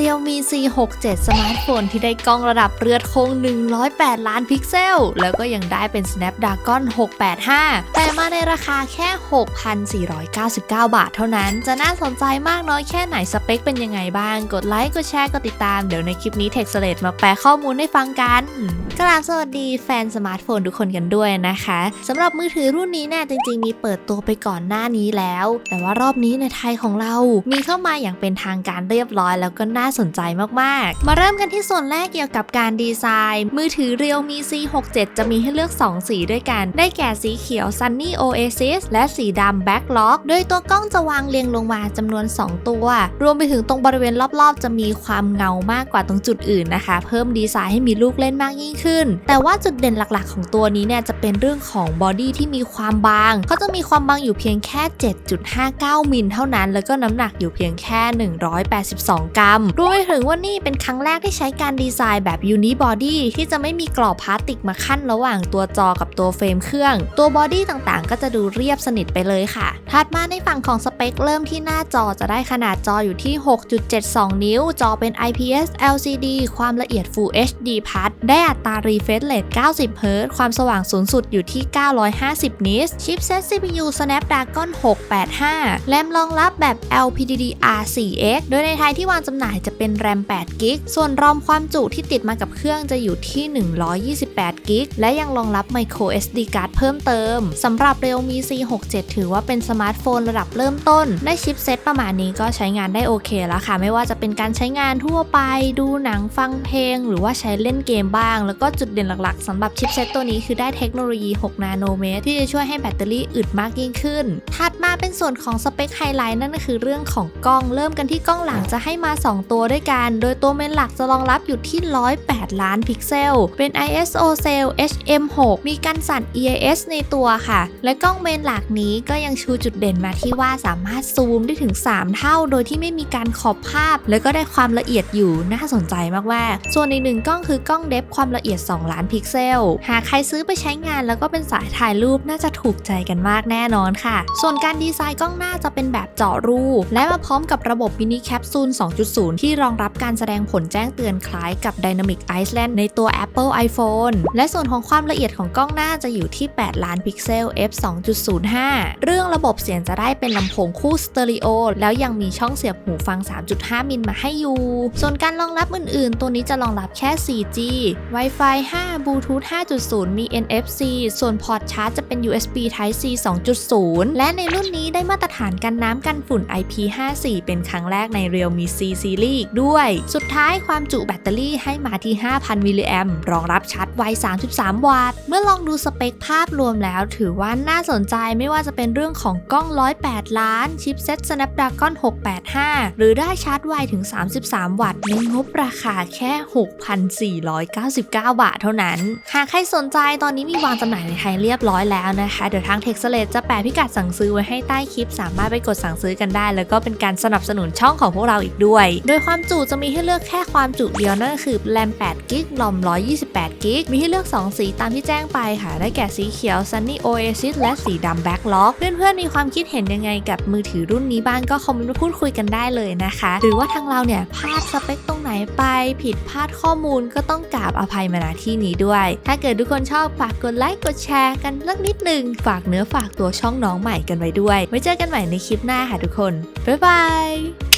Realme C67 สมาร์ทโฟนที่ได้กล้องระดับเรือดคง108 ล้านพิกเซล แล้วก็ยังได้เป็น Snapdragon 685 แต่มาในราคาแค่ 6,499 บาทเท่านั้น จะน่าสนใจมากน้อยแค่ไหนสเปคเป็นยังไงบ้าง กดไลค์ กดแชร์ กดติดตาม เดี๋ยวในคลิปนี้ t e c h s l a t e มาแปลข้อมูลให้ฟังกัน กราบสวัสดีแฟนสมาร์ทโฟนทุกคนกันด้วยนะคะสำหรับมือถือรุ่นนี้เนี่ยจริง ๆ มีเปิดตัวไปก่อนหน้านี้แล้ว แต่ว่ารอบนี้ในไทยของเรา มีเข้ามาอย่างเป็นทางการเรียบร้อยแล้วก็น่าสนใจมากๆ มาเริ่มกันที่ส่วนแรกเกี่ยวกับการดีไซน์ มือถือ Realme C67 จะมีให้เลือก 2 สีด้วยกัน ได้แก่สีเขียว Sunny Oasis และสีดำ Backlock โดยตัวกล้องจะวางเรียงลงมาจำนวน 2 ตัว รวมไปถึงตรงบริเวณรอบๆ จะมีความเงามากกว่าตรงจุดอื่นนะคะ เพิ่มดีไซน์ให้มีลูกเล่นมากยิ่งขึ้น แต่ว่าจุดเด่นหลักๆ ของตัวนี้เนี่ยจะเป็นเรื่องของบอดี้ที่มีความบางเขาจะมีความบางอยู่เพียงแค่ 7.59 มิลเท่านั้น แล้วก็น้ำหนักอยู่เพียงแค่ 182 กรัมรวมไปถึงว่านี่เป็นครั้งแรกที่ใช้การดีไซน์แบบยูนิบอดี้ที่จะไม่มีกรอบพลาสติกมาขั้นระหว่างตัวจอกับตัวเฟรมเครื่อง ตัวบอดี้ต่างๆ ก็จะดูเรียบสนิทไปเลยค่ะ ถัดมาในฝั่งของสเปคเริ่มที่หน้าจอจะได้ขนาดจออยู่ที่ 6.72 นิ้ว จอเป็น IPS LCD ความละเอียด Full HD พัดได้อัตรา refresh rate 90 Hz ความสว่างสูงสุดอยู่ที่ 950 นิตส์ชิปเซต CPU Snapdragon 685 แรมรองรับแบบ LPDDR4X โดยในไทยที่วางจำหน่ายจะเป็นแรม8กิก ส่วนรอมความจุที่ติดมากับเครื่องจะอยู่ที่ 128กิก และยังรองรับ micro SD card เพิ่มเติม สำหรับ Realme C67 ถือว่าเป็นสมาร์ทโฟนระดับเริ่มต้น ได้ชิปเซตประมาณนี้ก็ใช้งานได้โอเคแล้วค่ะ ไม่ว่าจะเป็นการใช้งานทั่วไป ดูหนังฟังเพลง หรือว่าใช้เล่นเกมบ้าง แล้วก็จุดเด่นหลักๆสำหรับชิปเซตตัวนี้คือได้เทคโนโลยี 6 นาโนเมตร ที่จะช่วยให้แบตเตอรี่อึดมากยิ่งขึ้น ถัดมาเป็นส่วนของสเปคไฮไลท์นั่นก็คือเรื่องของกล้อง เริ่มกันที่กล้องหลังจะให้มา 2ตัวด้วยกัน โดยตัวเมนหลักจะรองรับอยู่ที่ 108 ล้านพิกเซล เป็น ISO Cell HM6 มีการสั่น EIS ในตัวค่ะ และกล้องเมนหลักนี้ก็ยังชูจุดเด่นมาที่ว่าสามารถซูมได้ถึง 3 เท่า โดยที่ไม่มีการขอบภาพ แล้วก็ได้ความละเอียดอยู่น่าสนใจมากๆ ส่วนอีกหนึ่งกล้องคือกล้องเดฟความละเอียด 2 ล้านพิกเซล หากใครซื้อไปใช้งานแล้วก็เป็นสายถ่ายรูปน่าจะถูกใจกันมากแน่นอนค่ะ ส่วนการดีไซน์กล้องหน้าจะเป็นแบบเจาะรู และมาพร้อมกับระบบมินิแคปซูล2.0 ที่รองรับการแสดงผลแจ้งเตือนคล้ายกับ Dynamic Island ในตัว Apple iPhone และส่วนของความละเอียดของกล้องหน้าจะอยู่ที่ 8 ล้านพิกเซล f 2.05 เรื่องระบบเสียงจะได้เป็นลำโพงคู่สเตอริโอแล้วยังมีช่องเสียบหูฟัง 3.5 มิลมาให้อยู่ ส่วนการรองรับอื่นๆ ตัวนี้จะรองรับแค่ 4G Wi-Fi 5 Bluetooth 5.0 มี NFC ส่วนพอร์ตชาร์จจะเป็น USB Type C 2.0 และในรุ่นนี้ได้มาตรฐานกันน้ำกันฝุ่น IP54 เป็นครั้งแรกใน Realme C Series อีกด้วย สุดท้ายความจุแบตเตอรี่ให้มาที่ 5,000 มิลลิแอมรองรับชาร์จไว 33 วัตต์ เมื่อลองดูสเปคภาพรวมแล้ว ถือว่าน่าสนใจไม่ว่าจะเป็นเรื่องของกล้อง 108 ล้าน ชิปเซ็ต Snapdragon 685 หรือได้ชาร์จไวถึง 33 วัตต์ในงบราคาแค่ 6,499 บาทเท่านั้น หากใครสนใจตอนนี้มีวางจำหน่ายในไทยเรียบร้อยแล้วนะคะ เดี๋ยวทาง t e x t l e t จะแปะพิกัดสั่งซื้อไว้ให้ใต้คลิป สามารถไปกดสั่งซื้อกันได้ แล้วก็เป็นการสนับสนุนช่องของพวกเราอีกด้วยโดยความจุจะมีให้เลือกแค่ความจุเดียวนั่นก็คือแรม8กิกลอม128กิกมีให้เลือก 2 สีตามที่แจ้งไปค่ะ ได้แก่สีเขียว Sunny Oasis และสีดำ Backlock เพื่อนๆมีความคิดเห็นยังไงกับมือถือรุ่นนี้บ้างก็คอมเมนต์มาพูดคุยกันได้เลยนะคะ หรือว่าทางเราเนี่ยพลาดสเปคตรงไหนไปผิดพลาดข้อมูลก็ต้องกราบอภัยมาณที่นี้ด้วย ถ้าเกิดทุกคนชอบฝากกดไลค์กดแชร์กันสักนิดหนึ่งฝากเนื้อฝากตัวช่องน้องใหม่กันไว้ด้วย ไว้เจอกันใหม่ในคลิปหน้าค่ะทุกคน บ๊ายบาย